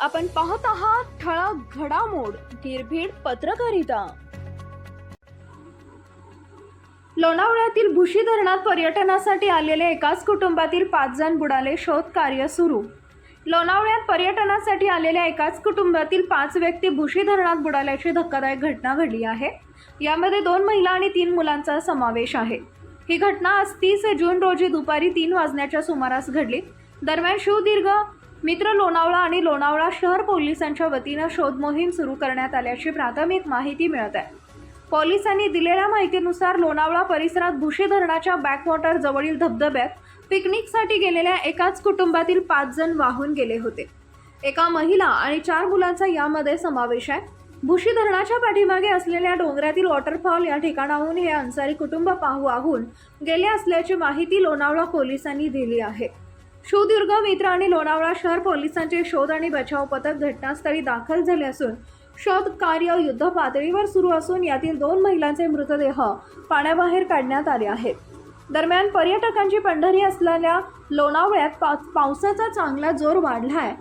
आपण पाहत आहात ठळक घडामोड निर्भीड पत्रकारिता. लोणावळ्यातील भुशी धरणात पर्यटनासाठी आलेले एकाच कुटुंबातील पाच जण बुडाले शोध कार्य सुरू. लोणावळ्यात पर्यटनासाठी आलेल्या एकाच कुटुंबातील पाच व्यक्ती भुशी धरणात बुडाल्याची धक्कादायक घटना घडली आहे. यामध्ये दोन महिला आणि तीन मुलांचा समावेश आहे. ही घटना आज तीस जून रोजी दुपारी तीन वाजण्याच्या सुमारास घडली. दरम्यान शिवदीर्घ मित्र लोणावळा आणि लोणावळा शहर पोलिसांच्या वतीनं शोध मोहीम सुरू करण्यात आल्याची प्राथमिक माहिती मिळत आहे. पोलिसांनी दिलेल्या माहितीनुसार लोणावळा परिसरात भुशी धरणाच्या बॅकवॉटर जवळील धबधब्यात पिकनिकसाठी गेलेल्या एकाच कुटुंबातील पाच जण वाहून गेले होते. एका महिला आणि चार मुलांचा यामध्ये समावेश आहे. भुशी धरणाच्या पाठीमागे असलेल्या डोंगरातील वॉटरफॉल या ठिकाणाहून हे अन्सारी कुटुंब पाहू वाहून गेले असल्याची माहिती लोणावळा पोलिसांनी दिली आहे. शिवदुर्ग मित्र आणि लोणावळा शहर पोलिसांचे शोध आणि बचाव पथक घटनास्थळी दाखल झाले असून शोध कार्य युद्ध पातळीवर सुरू असून यातील दोन महिलांचे मृतदेह पाण्याबाहेर काढण्यात आले आहेत. दरम्यान पर्यटकांची पंढरी असलेल्या लोणावळ्यात पा पावसाचा चांगला जोर वाढला आहे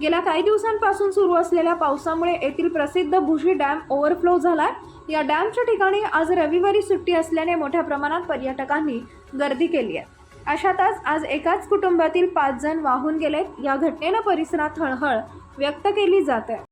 गेल्या काही दिवसांपासून सुरू असलेल्या पावसामुळे येथील प्रसिद्ध भुशी डॅम ओव्हरफ्लो आहे या डॅमच्या ठिकाणी आज रविवारी सुट्टी असल्याने मोठ्या प्रमाणात पर्यटकांनी गर्दी केली आहे. अशातच आज एकाच कुटुंबातील पाच जण वाहून गेलेत. या घटनेनं परिसरात हळहळ व्यक्त केली जात आहे.